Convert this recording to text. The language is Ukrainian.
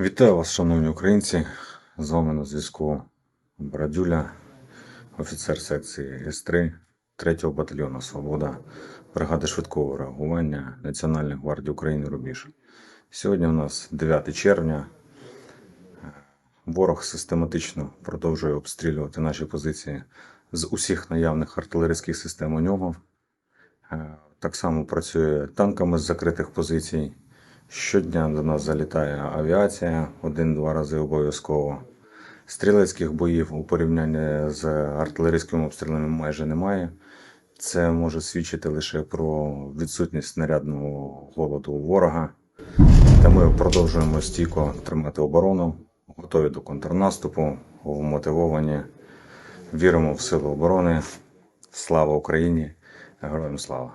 Вітаю вас, шановні українці. З вами на зв'язку Брадюля, офіцер секції С3 3-го батальйону Свобода, бригади швидкого реагування Національної гвардії України Рубіж. Сьогодні у нас 9 червня. Ворог систематично продовжує обстрілювати наші позиції з усіх наявних артилерійських систем у нього. Е, Так само працює танками з закритих позицій. Щодня до нас залітає авіація один-два рази обов'язково. Стрілецьких боїв у порівнянні з артилерійськими обстрілами майже немає. Це може свідчити лише про відсутність снарядного голоду ворога. Та ми продовжуємо стійко тримати оборону, готові до контрнаступу, вмотивовані. Віримо в силу оборони. Слава Україні! Героям слава!